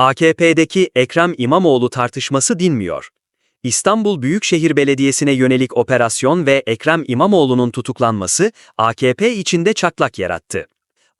AKP'deki Ekrem İmamoğlu tartışması dinmiyor. İstanbul Büyükşehir Belediyesi'ne yönelik operasyon ve Ekrem İmamoğlu'nun tutuklanması AKP içinde çatlak yarattı.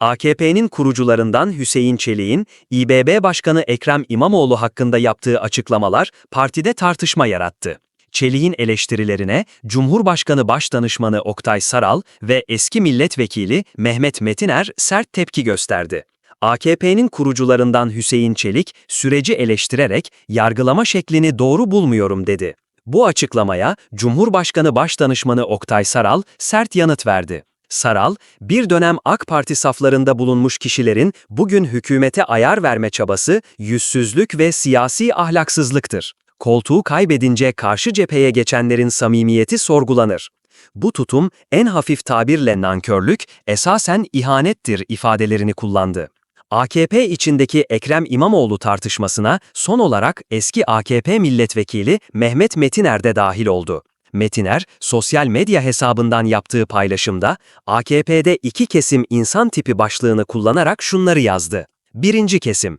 AKP'nin kurucularından Hüseyin Çelik'in İBB Başkanı Ekrem İmamoğlu hakkında yaptığı açıklamalar partide tartışma yarattı. Çelik'in eleştirilerine Cumhurbaşkanı Başdanışmanı Oktay Saral ve eski milletvekili Mehmet Metiner sert tepki gösterdi. AKP'nin kurucularından Hüseyin Çelik, süreci eleştirerek yargılama şeklini doğru bulmuyorum dedi. Bu açıklamaya Cumhurbaşkanı Başdanışmanı Oktay Saral sert yanıt verdi. Saral, bir dönem AK Parti saflarında bulunmuş kişilerin bugün hükümete ayar verme çabası yüzsüzlük ve siyasi ahlaksızlıktır. Koltuğu kaybedince karşı cepheye geçenlerin samimiyeti sorgulanır. Bu tutum en hafif tabirle nankörlük, esasen ihanettir ifadelerini kullandı. AKP içindeki Ekrem İmamoğlu tartışmasına son olarak eski AKP milletvekili Mehmet Metiner de dahil oldu. Metiner, sosyal medya hesabından yaptığı paylaşımda AKP'de iki kesim insan tipi başlığını kullanarak şunları yazdı. Birinci kesim.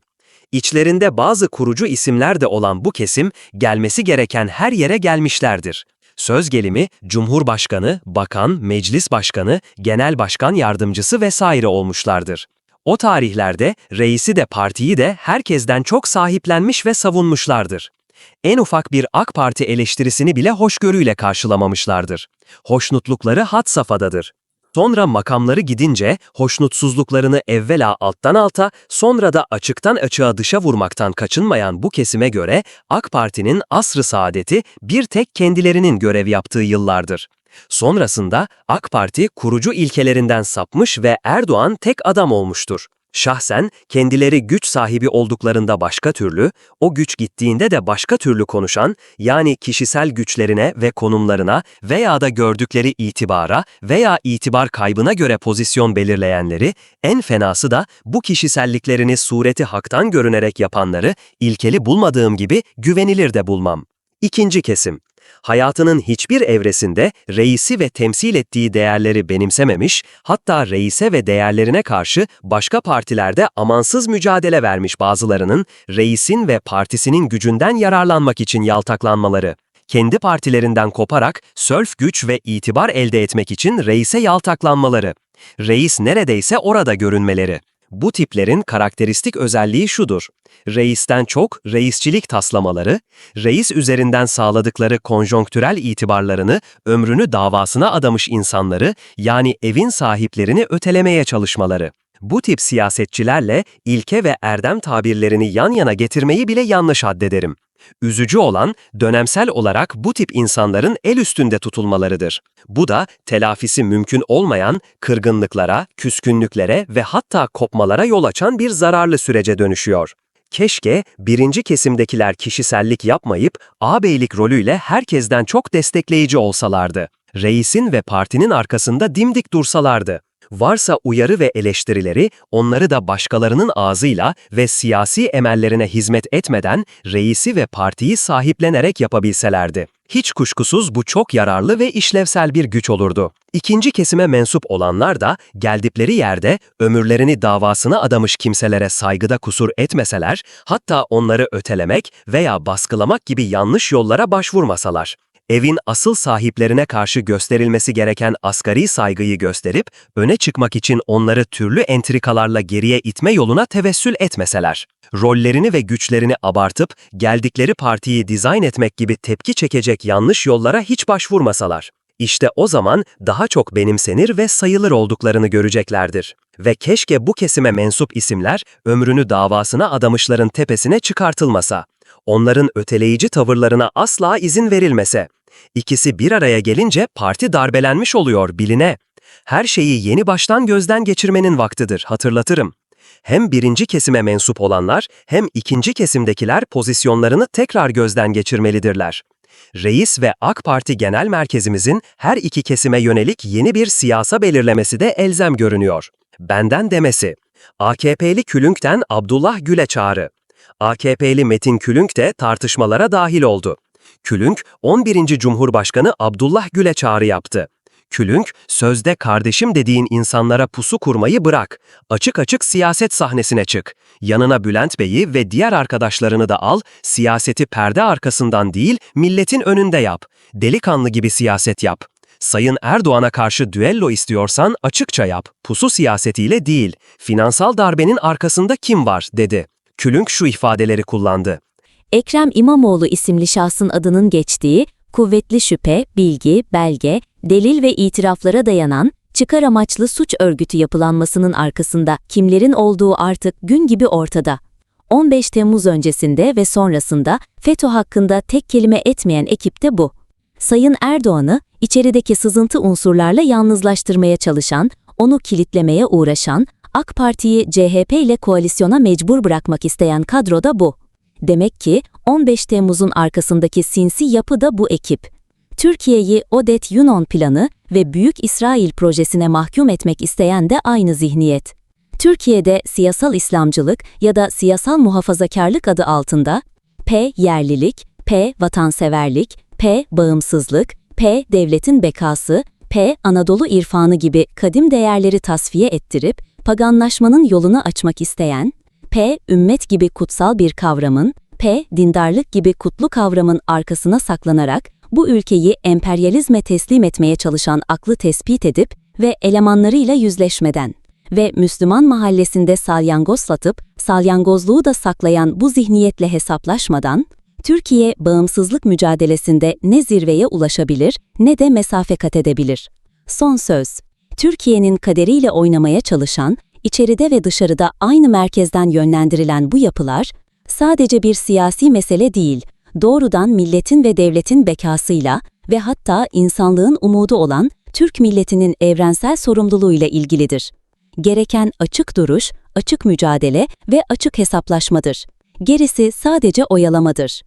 İçlerinde bazı kurucu isimler de olan bu kesim gelmesi gereken her yere gelmişlerdir. Söz gelimi Cumhurbaşkanı, Bakan, Meclis Başkanı, Genel Başkan Yardımcısı vesaire olmuşlardır. O tarihlerde reisi de partiyi de herkesten çok sahiplenmiş ve savunmuşlardır. En ufak bir AK Parti eleştirisini bile hoşgörüyle karşılamamışlardır. Hoşnutlukları had safhadadır. Sonra makamları gidince hoşnutsuzluklarını evvela alttan alta, sonra da açıktan açığa dışa vurmaktan kaçınmayan bu kesime göre AK Parti'nin asrı saadeti bir tek kendilerinin görev yaptığı yıllardır. Sonrasında AK Parti kurucu ilkelerinden sapmış ve Erdoğan tek adam olmuştur. Şahsen kendileri güç sahibi olduklarında başka türlü, o güç gittiğinde de başka türlü konuşan, yani kişisel güçlerine ve konumlarına veya da gördükleri itibara veya itibar kaybına göre pozisyon belirleyenleri, en fenası da bu kişiselliklerini sureti haktan görünerek yapanları, ilkeli bulmadığım gibi güvenilir de bulmam. İkinci kesim hayatının hiçbir evresinde reisi ve temsil ettiği değerleri benimsememiş, hatta reise ve değerlerine karşı başka partilerde amansız mücadele vermiş bazılarının, reisin ve partisinin gücünden yararlanmak için yaltaklanmaları kendi partilerinden koparak sörf güç ve itibar elde etmek için reise yaltaklanmaları, reis neredeyse orada görünmeleri. Bu tiplerin karakteristik özelliği şudur. Reisten çok reisçilik taslamaları, reis üzerinden sağladıkları konjonktürel itibarlarını ömrünü davasına adamış insanları yani evin sahiplerini ötelemeye çalışmaları. Bu tip siyasetçilerle ilke ve erdem tabirlerini yan yana getirmeyi bile yanlış addederim. Üzücü olan dönemsel olarak bu tip insanların el üstünde tutulmalarıdır. Bu da telafisi mümkün olmayan kırgınlıklara, küskünlüklere ve hatta kopmalara yol açan bir zararlı sürece dönüşüyor. Keşke birinci kesimdekiler kişisellik yapmayıp ağabeylik rolüyle herkesten çok destekleyici olsalardı. Reisin ve partinin arkasında dimdik dursalardı. Varsa uyarı ve eleştirileri onları da başkalarının ağzıyla ve siyasi emellerine hizmet etmeden reisi ve partiyi sahiplenerek yapabilselerdi. Hiç kuşkusuz bu çok yararlı ve işlevsel bir güç olurdu. İkinci kesime mensup olanlar da geldikleri yerde ömürlerini davasına adamış kimselere saygıda kusur etmeseler, hatta onları ötelemek veya baskılamak gibi yanlış yollara başvurmasalar evin asıl sahiplerine karşı gösterilmesi gereken asgari saygıyı gösterip, öne çıkmak için onları türlü entrikalarla geriye itme yoluna tevessül etmeseler, rollerini ve güçlerini abartıp geldikleri partiyi dizayn etmek gibi tepki çekecek yanlış yollara hiç başvurmasalar, işte o zaman daha çok benimsenir ve sayılır olduklarını göreceklerdir. Ve keşke bu kesime mensup isimler ömrünü davasına adamışların tepesine çıkartılmasa, onların öteleyici tavırlarına asla izin verilmese, İkisi bir araya gelince parti darbelenmiş oluyor biline. Her şeyi yeni baştan gözden geçirmenin vaktidir, hatırlatırım. Hem birinci kesime mensup olanlar hem ikinci kesimdekiler pozisyonlarını tekrar gözden geçirmelidirler. Reis ve AK Parti Genel Merkezimizin her iki kesime yönelik yeni bir siyasa belirlemesi de elzem görünüyor. Benden demesi. AKP'li Külünk'ten Abdullah Gül'e çağrı. AKP'li Metin Külünk de tartışmalara dahil oldu. Külünk, 11. Cumhurbaşkanı Abdullah Gül'e çağrı yaptı. Külünk, sözde kardeşim dediğin insanlara pusu kurmayı bırak. Açık açık siyaset sahnesine çık. Yanına Bülent Bey'i ve diğer arkadaşlarını da al, siyaseti perde arkasından değil, milletin önünde yap. Delikanlı gibi siyaset yap. Sayın Erdoğan'a karşı düello istiyorsan açıkça yap. Pusu siyasetiyle değil, finansal darbenin arkasında kim var, dedi. Külünk şu ifadeleri kullandı. Ekrem İmamoğlu isimli şahsın adının geçtiği, kuvvetli şüphe, bilgi, belge, delil ve itiraflara dayanan, çıkar amaçlı suç örgütü yapılanmasının arkasında kimlerin olduğu artık gün gibi ortada. 15 Temmuz öncesinde ve sonrasında FETÖ hakkında tek kelime etmeyen ekip de bu. Sayın Erdoğan'ı içerideki sızıntı unsurlarla yalnızlaştırmaya çalışan, onu kilitlemeye uğraşan, AK Parti'yi CHP ile koalisyona mecbur bırakmak isteyen kadro da bu. Demek ki 15 Temmuz'un arkasındaki sinsi yapı da bu ekip. Türkiye'yi Odet Yunon planı ve Büyük İsrail projesine mahkum etmek isteyen de aynı zihniyet. Türkiye'de siyasal İslamcılık ya da siyasal muhafazakarlık adı altında P. Yerlilik, P. Vatanseverlik, P. Bağımsızlık, P. Devletin bekası, P. Anadolu irfanı gibi kadim değerleri tasfiye ettirip paganlaşmanın yolunu açmak isteyen, P. Ümmet gibi kutsal bir kavramın, P. Dindarlık gibi kutlu kavramın arkasına saklanarak bu ülkeyi emperyalizme teslim etmeye çalışan aklı tespit edip ve elemanlarıyla yüzleşmeden ve Müslüman mahallesinde salyangozlatıp salyangozluğu da saklayan bu zihniyetle hesaplaşmadan, Türkiye bağımsızlık mücadelesinde ne zirveye ulaşabilir ne de mesafe kat edebilir. Son söz. Türkiye'nin kaderiyle oynamaya çalışan, içeride ve dışarıda aynı merkezden yönlendirilen bu yapılar, sadece bir siyasi mesele değil, doğrudan milletin ve devletin bekasıyla ve hatta insanlığın umudu olan Türk milletinin evrensel sorumluluğuyla ilgilidir. Gereken açık duruş, açık mücadele ve açık hesaplaşmadır. Gerisi sadece oyalamadır.